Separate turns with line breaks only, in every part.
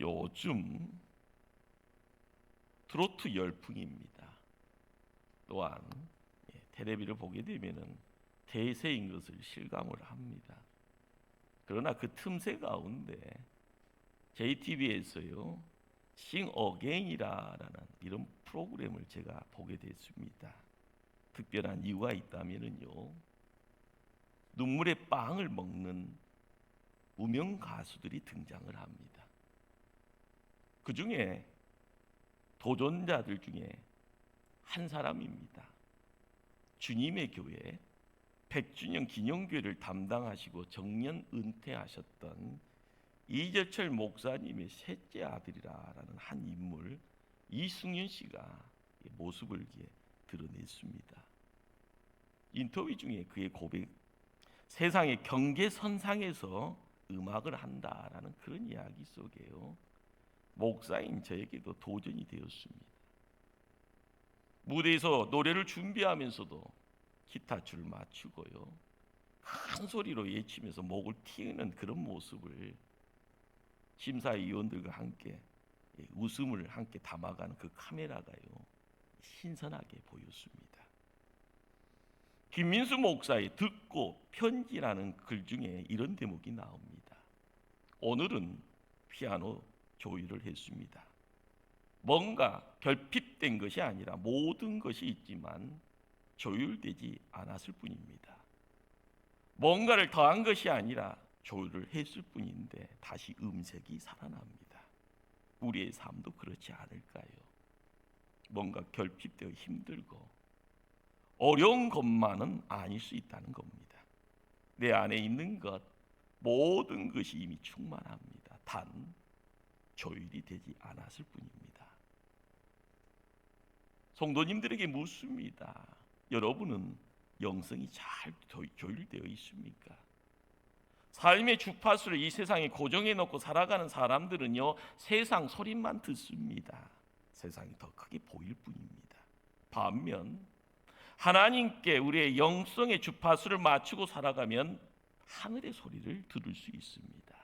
요즘 트로트 열풍입니다. 또한 예, 텔레비를 보게 되면은 대세인 것을 실감을 합니다. 그러나 그 틈새 가운데 JTBC에서요 싱 어게인이라는 이런 프로그램을 제가 보게 됐습니다. 특별한 이유가 있다면은요 눈물의 빵을 먹는 무명 가수들이 등장을 합니다. 그 중에 도전자들 중에 한 사람입니다. 주님의 교회 100주년 기념교회를 담당하시고 정년 은퇴하셨던 이재철 목사님의 셋째 아들이라는 한 인물 이승윤 씨가 모습을 드러냈습니다. 인터뷰 중에 그의 고백 세상의 경계선상에서 음악을 한다라는 그런 이야기 속에요. 목사인 저에게도 도전이 되었습니다. 무대에서 노래를 준비하면서도 기타 줄 맞추고요. 큰 소리로 외치면서 목을 튀는 그런 모습을 심사위원들과 함께 예, 웃음을 함께 담아가는 그 카메라가요. 신선하게 보였습니다. 김민수 목사의 듣고 편지라는 글 중에 이런 대목이 나옵니다. 오늘은 피아노 조율을 했습니다. 뭔가 결핍된 것이 아니라 모든 것이 있지만 조율되지 않았을 뿐입니다. 뭔가를 더한 것이 아니라 조율을 했을 뿐인데 다시 음색이 살아납니다. 우리의 삶도 그렇지 않을까요? 뭔가 결핍되어 힘들고 어려운 것만은 아닐 수 있다는 겁니다. 내 안에 있는 것 모든 것이 이미 충만합니다. 단 조율이 되지 않았을 뿐입니다. 성도님들에게 묻습니다. 여러분은 영성이 잘 조율되어 있습니까? 삶의 주파수를 이 세상에 고정해 놓고 살아가는 사람들은요 세상 소리만 듣습니다. 세상이 더 크게 보일 뿐입니다. 반면 하나님께 우리의 영성의 주파수를 맞추고 살아가면 하늘의 소리를 들을 수 있습니다.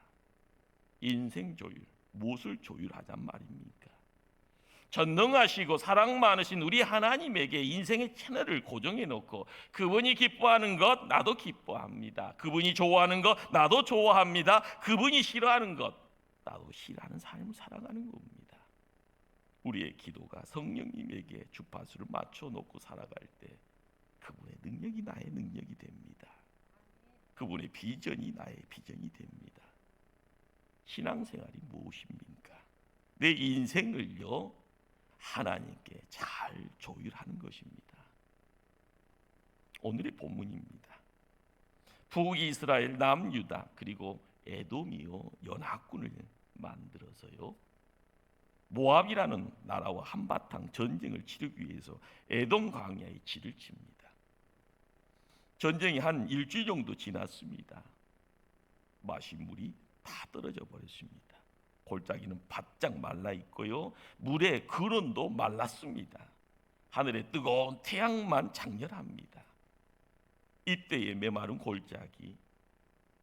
인생 조율, 무엇을 조율하잔 말입니까? 전능하시고 사랑 많으신 우리 하나님에게 인생의 채널을 고정해 놓고 그분이 기뻐하는 것 나도 기뻐합니다. 그분이 좋아하는 것 나도 좋아합니다. 그분이 싫어하는 것 나도 싫어하는 삶을 살아가는 겁니다. 우리의 기도가 성령님에게 주파수를 맞춰 놓고 살아갈 때 그분의 능력이 나의 능력이 됩니다. 그분의 비전이 나의 비전이 됩니다. 신앙생활이 무엇입니까? 내 인생을요 하나님께 잘 조율하는 것입니다. 오늘의 본문입니다. 북이스라엘, 남유다 그리고 에돔이요 연합군을 만들어서요 모압이라는 나라와 한바탕 전쟁을 치르기 위해서 에돔 광야에 진을 칩니다. 전쟁이 한 일주일 정도 지났습니다. 마신 물이 다 떨어져 버렸습니다. 골짜기는 바짝 말라 있고요. 물의 근원도 말랐습니다. 하늘의 뜨거운 태양만 장렬합니다. 이때의 메마른 골짜기,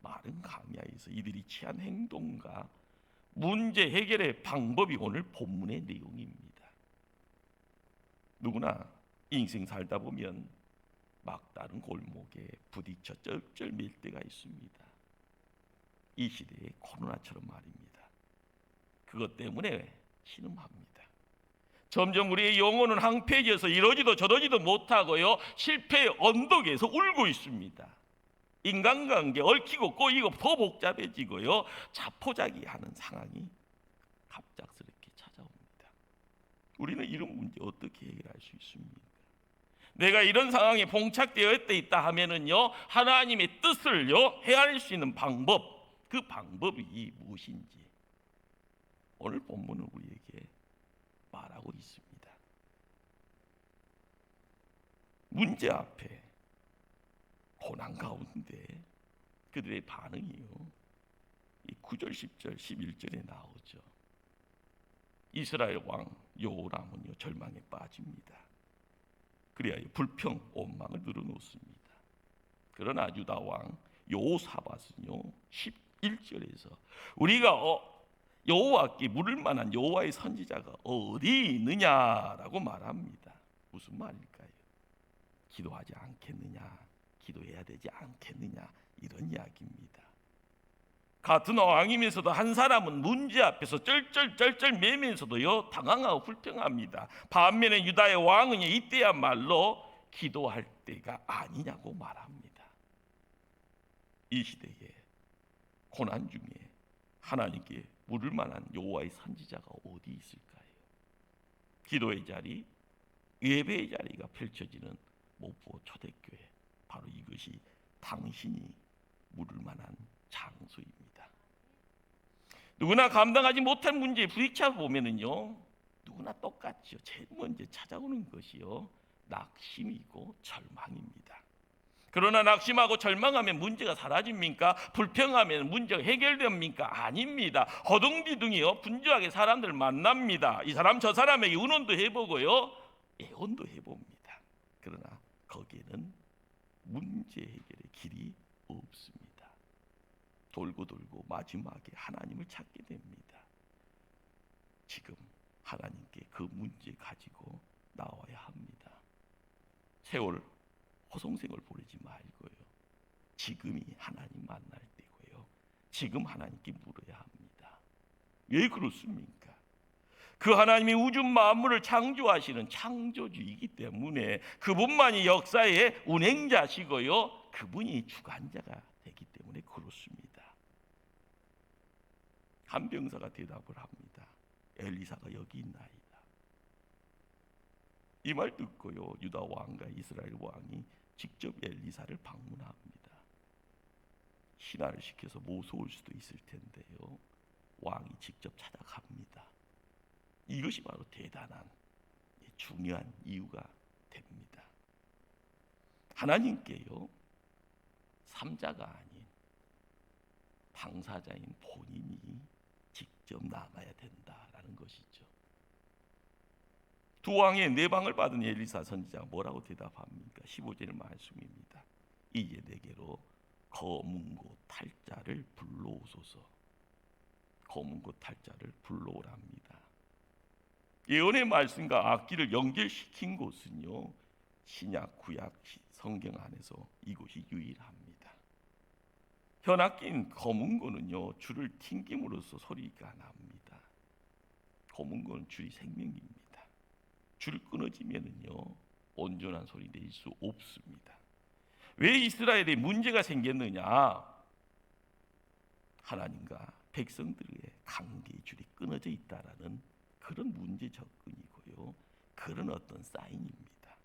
마른 강야에서 이들이 취한 행동과 문제 해결의 방법이 오늘 본문의 내용입니다. 누구나 인생 살다 보면 막다른 골목에 부딪혀 쩔쩔맬 때가 있습니다. 이 시대의 코로나처럼 말입니다. 그것 때문에 신음합니다. 점점 우리의 영혼은 항폐해져서 이러지도 저러지도 못하고요. 실패의 언덕에서 울고 있습니다. 인간관계 얽히고 꼬이고 더 복잡해지고요. 자포자기하는 상황이 갑작스럽게 찾아옵니다. 우리는 이런 문제 어떻게 해결할 수 있습니까? 내가 이런 상황에 봉착되어 있다 하면은요 하나님의 뜻을요 헤아릴 수 있는 방법 그 방법이 무엇인지 오늘 본문은 우리에게 말하고 있습니다. 문제 앞에 고난 가운데 그들의 반응이요. 이 9절, 10절, 11절에 나오죠. 이스라엘 왕 요람은요 절망에 빠집니다. 그래야 불평, 원망을 늘어놓습니다. 그러나 유다 왕 요사밧은요 11절에서 우리가 어, 여호와께 물을 만한 여호와의 선지자가 어디 있느냐라고 말합니다. 무슨 말일까요? 기도하지 않겠느냐, 기도해야 되지 않겠느냐 이런 이야기입니다. 같은 왕이면서도 한 사람은 문제 앞에서 쩔쩔쩔쩔 매면서도요 당황하고 불평합니다. 반면에 유다의 왕은 이때야말로 기도할 때가 아니냐고 말합니다. 이 시대에 고난 중에 하나님께 물을 만한 여호와의 선지자가 어디 있을까요? 기도의 자리, 예배의 자리가 펼쳐지는 목포 초대교회 바로 이것이 당신이 물을 만한 장소입니다. 누구나 감당하지 못할 문제에 부딪혀 보면은요 누구나 똑같죠. 제일 먼저 찾아오는 것이요 낙심이고 절망입니다. 그러나 낙심하고 절망하면 문제가 사라집니까? 불평하면 문제가 해결됩니까? 아닙니다. 허둥지둥이요 분주하게 사람들 만납니다. 이 사람 저 사람에게 의논도 해보고요 애원도 해봅니다. 그러나 거기에는 문제 해결의 길이 없습니다. 돌고 돌고 마지막에 하나님을 찾게 됩니다. 지금 하나님께 그 문제 가지고 나와야 합니다. 세월 호송생을 보내지 말고요. 지금이 하나님 만날 때고요. 지금 하나님께 물어야 합니다. 왜 그렇습니까? 그 하나님이 우주 만물을 창조하시는 창조주이기 때문에 그분만이 역사의 운행자시고요. 그분이 주관자가 되기 때문에 그렇습니다. 한 병사가 대답을 합니다. 엘리사가 여기 있나이다. 이 말 듣고요. 유다 왕과 이스라엘 왕이 직접 엘리사를 방문합니다. 신하를 시켜서 모셔올 수도 있을 텐데요. 왕이 직접 찾아갑니다. 이것이 바로 대단한 중요한 이유가 됩니다. 하나님께요. 삼자가 아닌 당사자인 본인이 직접 남아야 된다라는 것이죠. 두 왕의 내방을 받은 엘리사 선지자가 뭐라고 대답합니까? 15절 말씀입니다. 이제 내게로 곳 탈자를 불러오소서. 곳 탈자를 불러오랍니다. 예언의 말씀과 악기를 연결시킨 곳은요 신약 구약 성경 안에서 이곳이 유일합니다. 현악기인 거는요 줄을 튕김으로써 소리가 납니다. 거는 줄이 생명입니다. 줄 끊어지면은요 온전한 소리 낼 수 없습니다. 왜 이스라엘에 문제가 생겼느냐? 하나님과 백성들의 관계의 줄이 끊어져 있다라는 그런 문제 접근이고요. 그런 어떤 사인입니다.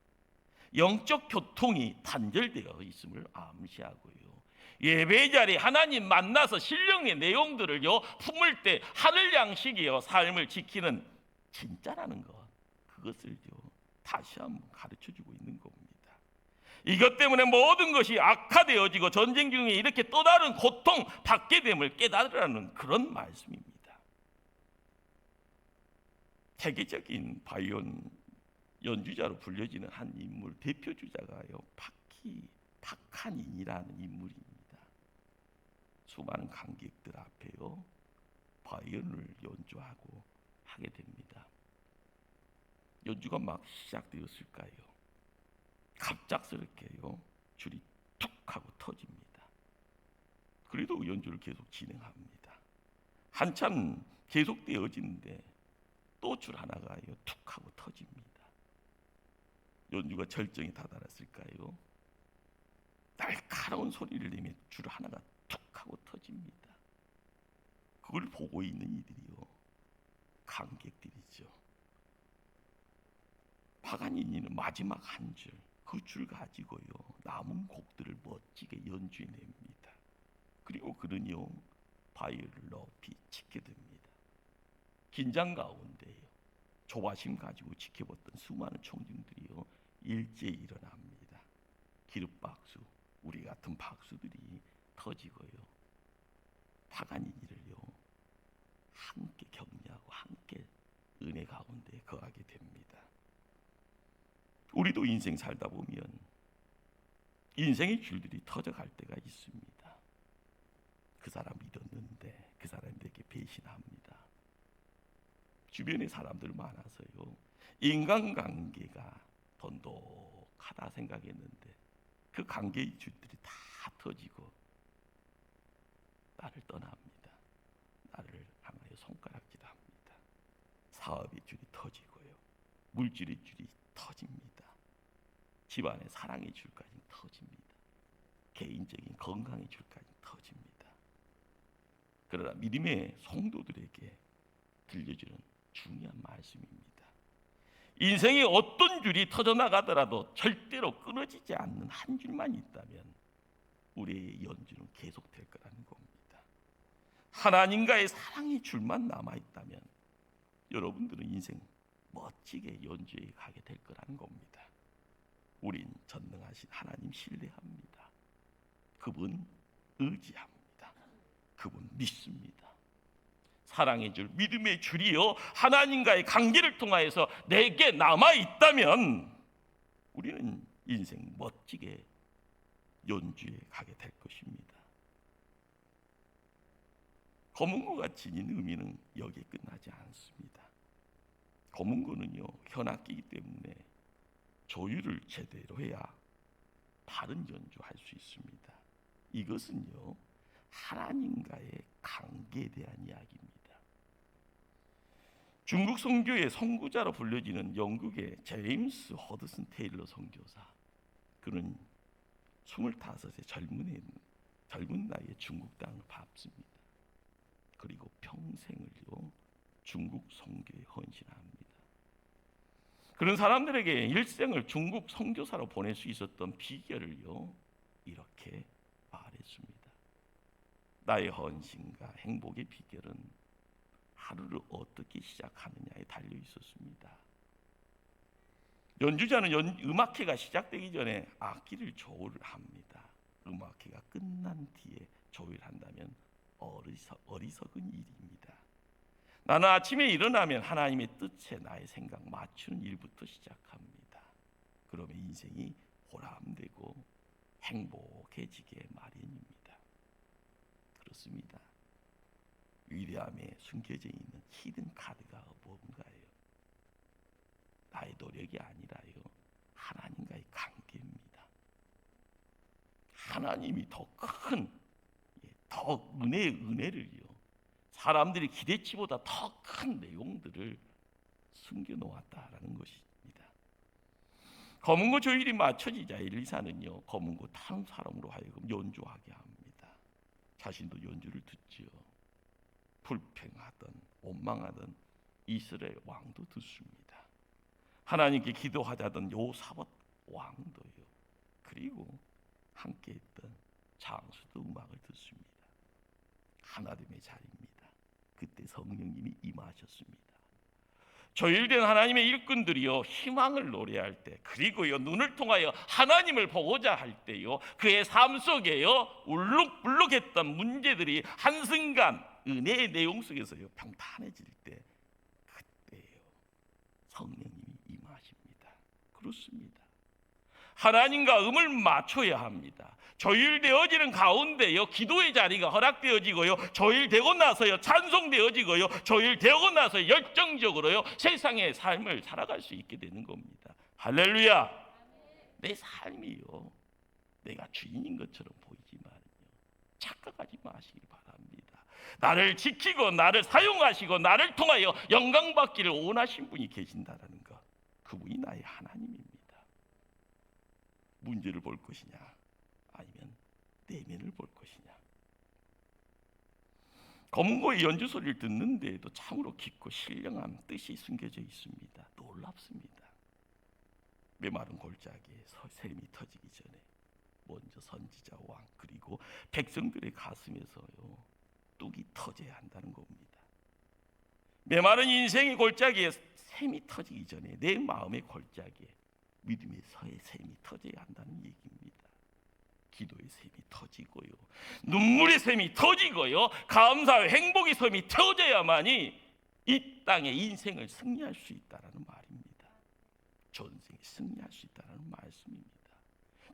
영적 교통이 단절되어 있음을 암시하고요. 예배 자리 하나님 만나서 신령의 내용들을요 품을 때 하늘 양식이요 삶을 지키는 진짜라는 것 그것을요 다시 한번 가르쳐 주고 있는 겁니다. 이것 때문에 모든 것이 악화되어지고 전쟁 중에 이렇게 또 다른 고통 받게 됨을 깨달으라는 그런 말씀입니다. 세계적인 바이온 연주자로 불려지는 한 인물 대표 주자가요 파키 파칸인이라는 인물입니다. 수많은 관객들 앞에요 바이올을 연주하고 하게 됩니다. 연주가 막 시작되었을까요? 갑작스럽게요 줄이 툭 하고 터집니다. 그래도 연주를 계속 진행합니다. 한참 계속되어지는데 또 줄 하나가요 툭 하고 터집니다. 연주가 절정에 다다랐을까요? 날카로운 소리를 내며 줄 하나가 툭 하고 터집니다. 그걸 보고 있는 이들이요 관객들이죠. 파가니니는 마지막 한 줄, 그 줄 가지고요 남은 곡들을 멋지게 연주해냅니다. 그리고 그는요 바이올을 높이 치게 됩니다. 긴장 가운데요 조바심 가지고 지켜봤던 수많은 총중들이요 일제히 일어납니다. 기립박수, 우리 같은 박수들이 터지고요. 파가니니를요 함께 격려하고 함께 은혜 가운데 거하게 됩니다. 우리도 인생 살다 보면 인생의 줄들이 터져갈 때가 있습니다. 그 사람 믿었는데 그 사람에게 배신합니다. 주변에 사람들 많아서요. 인간관계가 돈독하다 생각했는데 그 관계의 줄들이 다 터지고 나를 떠납니다. 나를 향하여 손가락질합니다. 사업의 줄이 터지고요. 물질의 줄이 터집니다. 집안의 사랑의 줄까지 터집니다. 개인적인 건강의 줄까지 터집니다. 그러나 믿음의 성도들에게 들려주는 중요한 말씀입니다. 인생의 어떤 줄이 터져나가더라도 절대로 끊어지지 않는 한 줄만 있다면 우리의 연주는 계속될 거라는 겁니다. 하나님과의 사랑의 줄만 남아 있다면 여러분들은 인생 멋지게 연주해 가게 될 거라는 겁니다. 우린 전능하신 하나님 신뢰합니다. 그분 의지합니다. 그분 믿습니다. 사랑의 줄, 믿음의 줄이요 하나님과의 관계를 통하여서 내게 남아 있다면 우리는 인생 멋지게 연주해 가게 될 것입니다. 검은고가 지닌 의미는 여기에 끝나지 않습니다. 검은고는요 현악기이기 때문에 조율을 제대로 해야 바른 연주할 수 있습니다. 이것은요 하나님과의 관계에 대한 이야기입니다. 중국 선교의 선구자로 불려지는 영국의 제임스 허드슨 테일러 선교사 그는 25세 젊은 애, 젊은 나이에 중국 땅을 밟습니다. 그리고 평생을요 중국 선교에 헌신합니다. 그런 사람들에게 일생을 중국 선교사로 보낼 수 있었던 비결을요 이렇게 말했습니다. 나의 헌신과 행복의 비결은 하루를 어떻게 시작하느냐에 달려 있었습니다. 연주자는 연, 음악회가 시작되기 전에 악기를 조율을 합니다. 음악회가 끝난 뒤에 조율한다면 어리석, 어리석은 일입니다. 나는 아침에 일어나면 하나님의 뜻에 나의 생각 맞추는 일부터 시작합니다. 그러면 인생이 보람되고 행복해지게 마련입니다. 그렇습니다. 위대함에 숨겨져 있는 히든 카드가 뭔가요? 나의 노력이 아니라요. 하나님과의 관계입니다. 하나님이 더 큰, 예, 더 은혜의 은혜를요. 사람들이 기대치보다 더 큰 내용들을 숨겨 놓았다라는 것입니다. 검은고 조율이 맞춰지자 엘리사는요 검은고 타는 사람으로 하여금 연주하게 합니다. 자신도 연주를 듣지요. 불평하던 원망하던 이스라엘 왕도 듣습니다. 하나님께 기도하자던 요사밧 왕도요. 그리고 함께 했던 장수도 음악을 듣습니다. 하나됨의 자리입니다. 그때 성령님이 임하셨습니다. 조율된 하나님의 일꾼들이요 희망을 노래할 때 그리고요 눈을 통하여 하나님을 보고자 할 때요 그의 삶 속에요 울룩불룩했던 문제들이 한순간 은혜의 내용 속에서요 평탄해질 때 그때요 성령님이 임하십니다. 그렇습니다. 하나님과 음을 맞춰야 합니다. 조율되어지는 가운데요 기도의 자리가 허락되어지고요 조율되고 나서요 찬송되어지고요 조율되고 나서 열정적으로요 세상의 삶을 살아갈 수 있게 되는 겁니다. 할렐루야. 내 삶이요 내가 주인인 것처럼 보이지만요 착각하지 마시기 바랍니다. 나를 지키고 나를 사용하시고 나를 통하여 영광 받기를 원하신 분이 계신다라는 것. 그분이 나의 하나님입니다. 문제를 볼 것이냐 내면을 볼 것이냐. 검은고의 연주 소리를 듣는데도 참으로 깊고 신령한 뜻이 숨겨져 있습니다. 놀랍습니다. 메마른 골짜기에 샘이 터지기 전에 먼저 선지자 왕 그리고 백성들의 가슴에서요 뚝이 터져야 한다는 겁니다. 메마른 인생의 골짜기에 샘이 터지기 전에 내 마음의 골짜기에 믿음의 서의 샘이 터져야. 기도의 샘이 터지고요. 눈물의 샘이 터지고요. 감사의 행복의 샘이 터져야만이 이 땅의 인생을 승리할 수 있다라는 말입니다. 전생에 승리할 수 있다라는 말씀입니다.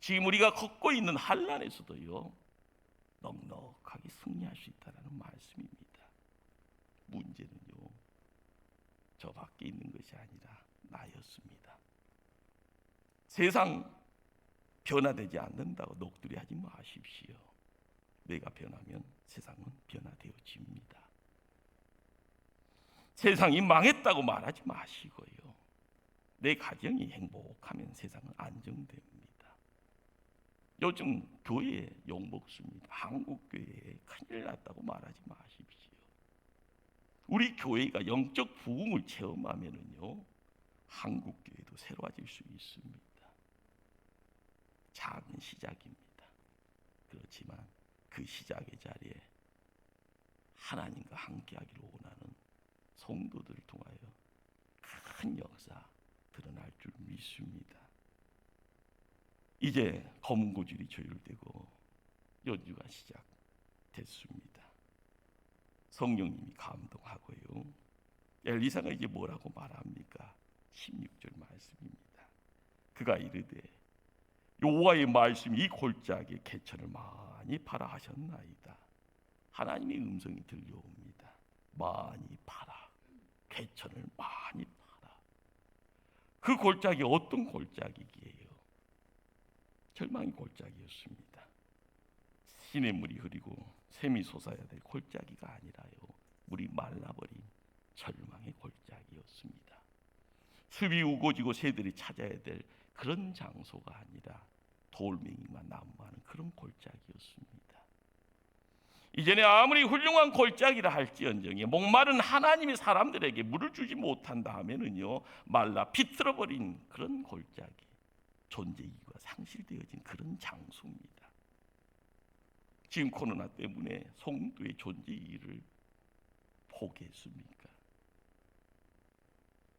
지금 우리가 걷고 있는 한란에서도요. 넉넉하게 승리할 수 있다라는 말씀입니다. 문제는요. 저 밖에 있는 것이 아니라 나였습니다. 세상 변화되지 않는다고 녹두리 하지 마십시오. 내가 변하면 세상은 변화되어집니다. 세상이 망했다고 말하지 마시고요. 내 가정이 행복하면 세상은 안정됩니다. 요즘 교회에 욕먹습니다. 한국 교회에 큰일 났다고 말하지 마십시오. 우리 교회가 영적 부흥을 체험하면은요, 한국 교회도 새로워질 수 있습니다. 작은 시작입니다. 그렇지만 그 시작의 자리에 하나님과 함께하기를 원하는 성도들을 통하여 큰 역사 드러날 줄 믿습니다. 이제 검은 고줄이 조율되고 연주가 시작됐습니다. 성령님이 감동하고요. 엘리사가 이제 뭐라고 말합니까? 16절 말씀입니다. 그가 이르되 여호와의 말씀이 이 골짜기에 개천을 많이 팔아 하셨나이다. 하나님의 음성이 들려옵니다. 많이 팔아. 개천을 많이 팔아. 그 골짜기 어떤 골짜기기예요? 절망의 골짜기였습니다. 시냇 물이 흐리고 샘이 솟아야 될 골짜기가 아니라요. 물이 말라버린 절망의 골짜기였습니다. 습이 우거지고 새들이 찾아야 될 그런 장소가 아니라 돌멩이만 난무하는 그런 골짜기였습니다. 이전에 아무리 훌륭한 골짜기라 할지언정에 목마른 하나님이 사람들에게 물을 주지 못한다 하면은요 말라 비틀어버린 그런 골짜기 존재 이유가 상실되어진 그런 장소입니다. 지금 코로나 때문에 성도의 존재 이유를 포기했습니까?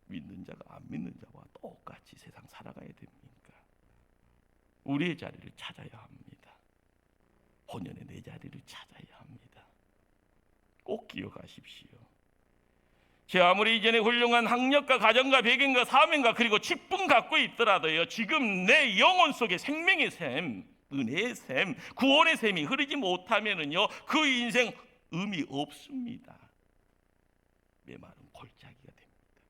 믿는 자가 안 믿는 자와 똑같이 세상 살아가야 됩니까? 우리의 자리를 찾아야 합니다. 본연의 내 자리를 찾아야 합니다. 꼭 기억하십시오. 제 아무리 이전에 훌륭한 학력과 가정과 배경과 사명과 그리고 직분 갖고 있더라도요. 지금 내 영혼 속에 생명의 샘, 은혜의 샘, 구원의 샘이 흐르지 못하면은요. 그 인생 의미 없습니다. 메마른 골짜기가 됩니다.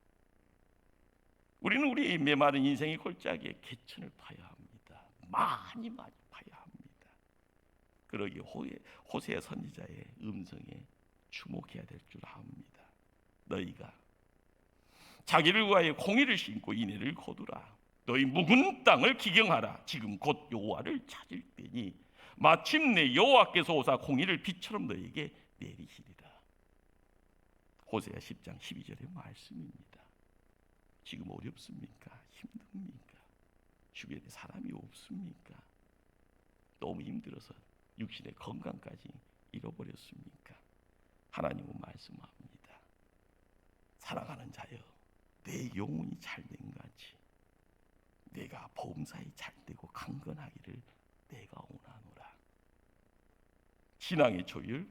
우리는 우리 메마른 인생의 골짜기에 개천을 파야 합니다. 많이 많이 파야 합니다. 그러기 호세 선지자의 음성에 주목해야 될 줄 압니다. 너희가 자기를 위하여 공의를 신고 인애를 거두라. 너희 묵은 땅을 기경하라. 지금 곧 여호와를 찾을 때니 마침내 여호와께서 오사 공의를 빛처럼 너희에게 내리시리라. 호세아 10장 12절의 말씀입니다. 지금 어렵습니까? 힘듭니까? 주변에 사람이 없습니까? 너무 힘들어서 육신의 건강까지 잃어버렸습니까? 하나님은 말씀합니다. 사랑하는 자여, 내 영혼이 잘된 같이 내가 범사에 잘되고 강건하기를 내가 원하노라. 신앙의 조율,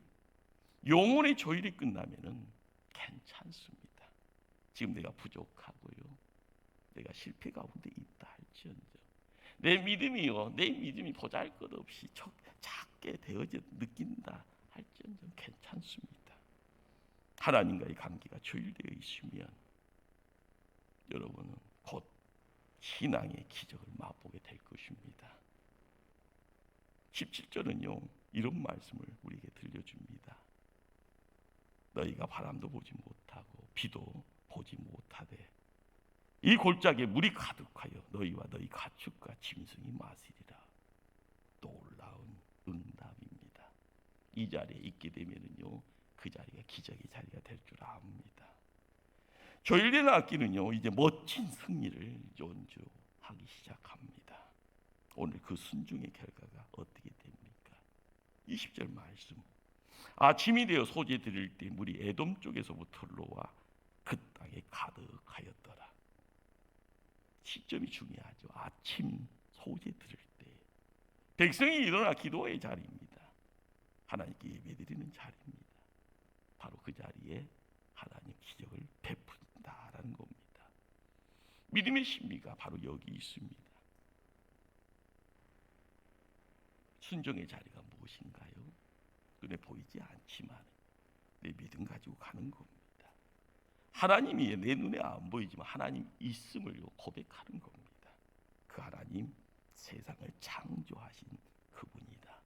영혼의 조율이 끝나면은 괜찮습니다. 지금 내가 부족하고요. 내가 실패 가운데 있다 할지언정 내 믿음이요 내 믿음이 보잘것없이 작게 되어져 느낀다 할지언정 괜찮습니다. 하나님과의 관계가 조율되어 있으면 여러분은 곧 신앙의 기적을 맛보게 될 것입니다. 17절은요 이런 말씀을 우리에게 들려줍니다. 너희가 바람도 보지 못하고 비도 보지 못하되 이 골짜기에 물이 가득하여 너희와 너희 가축과 짐승이 마시리라. 놀라운 응답입니다. 이 자리에 있게 되면은요 그 자리가 기적의 자리가 될 줄 압니다. 조율된 악기는요 이제 멋진 승리를 연주하기 시작합니다. 오늘 그 순종의 결과가 어떻게 됩니까? 20절 말씀. 아침이 되어 소재 드릴 때 물이 에돔 쪽에서부터 흘러와 그 땅에 가득하였더라. 시점이 중요하죠. 아침 소재 드릴 때 백성이 일어나 기도의 자리입니다. 하나님께 예배드리는 자리입니다. 바로 그 자리에 하나님 기적을 베푼다라는 겁니다. 믿음의 신비가 바로 여기 있습니다. 순종의 자리가 무엇인가요? 눈에 보이지 않지만 내 믿음 가지고 가는 겁니다. 하나님이 내 눈에 안 보이지만 하나님 있음을 고백하는 겁니다. 그 하나님 세상을 창조하신 그분이다.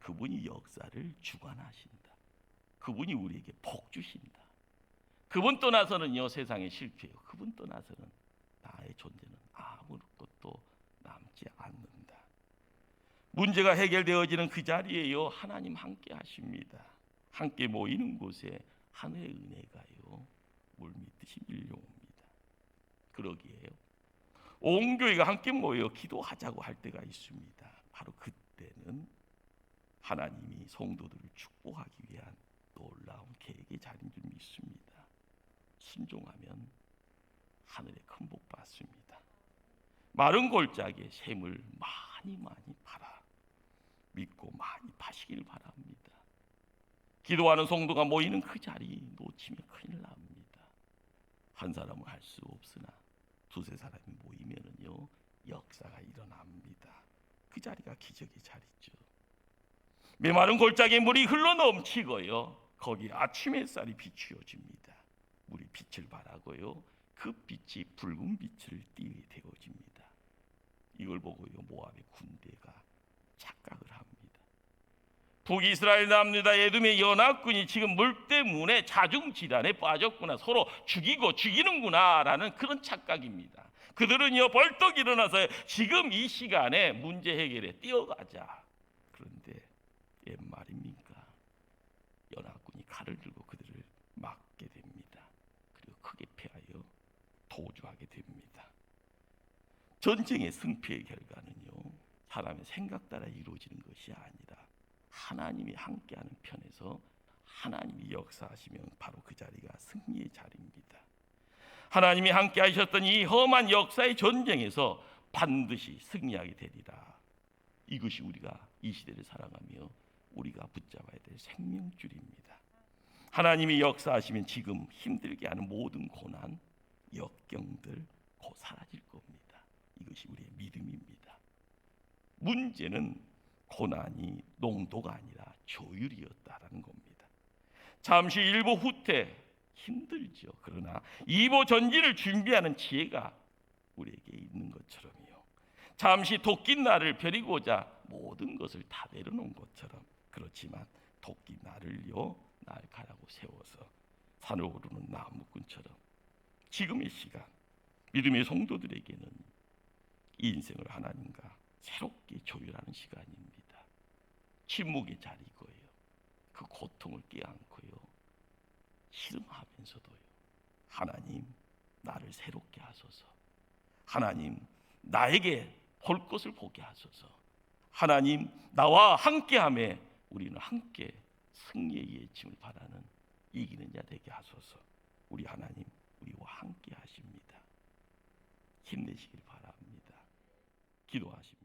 그분이 역사를 주관하신다. 그분이 우리에게 복 주신다. 그분 떠나서는요 세상에 실패해요. 그분 떠나서는 나의 존재는 아무것도 남지 않는다. 문제가 해결되어지는 그 자리에요 하나님 함께 하십니다. 함께 모이는 곳에 하늘의 은혜가요 물밀듯이 밀려옵니다. 그러기에요 온 교회가 함께 모여 기도하자고 할 때가 있습니다. 바로 그때는 하나님이 성도들을 축복하기 위한 놀라운 계획의 자리인 줄 믿습니다. 순종하면 하늘에 큰 복 받습니다. 마른 골짜기에 샘을 많이 많이 팔아 믿고 많이 파시길 바랍니다. 기도하는 성도가 모이는 그 자리 놓치면 큰일 납니다. 한 사람은 할 수 없으나 두세 사람이 모이면은요 역사가 일어납니다. 그 자리가 기적의 자리죠. 메마른 골짜기에 물이 흘러 넘치고요. 거기 아침 햇살이 비추어집니다. 물이 빛을 발하고요. 그 빛이 붉은 빛을 띠게 되어집니다. 이걸 보고요 모압의 군대가 착각을 합니다. 북이스라엘 남유다 에돔의 연합군이 지금 물 때문에 자중질환에 빠졌구나 서로 죽이고 죽이는구나라는 그런 착각입니다. 그들은요 벌떡 일어나서 지금 이 시간에 문제 해결에 뛰어가자. 그런데 옛 말입니까? 연합군이 칼을 들고 그들을 막게 됩니다. 그리고 크게 패하여 도주하게 됩니다. 전쟁의 승패의 결과는요 사람의 생각 따라 이루어지는 것이 아니라 하나님이 함께하는 편에서 하나님이 역사하시면 바로 그 자리가 승리의 자리입니다. 하나님이 함께하셨던 이 험한 역사의 전쟁에서 반드시 승리하게 되리라. 이것이 우리가 이 시대를 살아가며 우리가 붙잡아야 될 생명줄입니다. 하나님이 역사하시면 지금 힘들게 하는 모든 고난, 역경들 곧 사라질 겁니다. 이것이 우리의 믿음입니다. 문제는 고난이 농도가 아니라 조율이었다라는 겁니다. 잠시 일보 후퇴 힘들죠. 그러나 이보 전진을 준비하는 지혜가 우리에게 있는 것처럼요. 잠시 도끼 날을 벼리고자 모든 것을 다 내려놓은 것처럼 그렇지만 도끼 날을요 날가라고 세워서 산을 오르는 나무꾼처럼 지금의 시간 믿음의 성도들에게는 이 인생을 하나님과 새롭게 조율하는 시간입니다. 침묵의 자리고요. 그 고통을 껴안고요. 실험하면서도요. 하나님 나를 새롭게 하소서. 하나님 나에게 볼 것을 보게 하소서. 하나님 나와 함께함에 우리는 함께 승리의 예침을 바라는 이기는 자 되게 하소서. 우리 하나님 우리와 함께 하십니다. 힘내시길 바랍니다. 기도하십니다.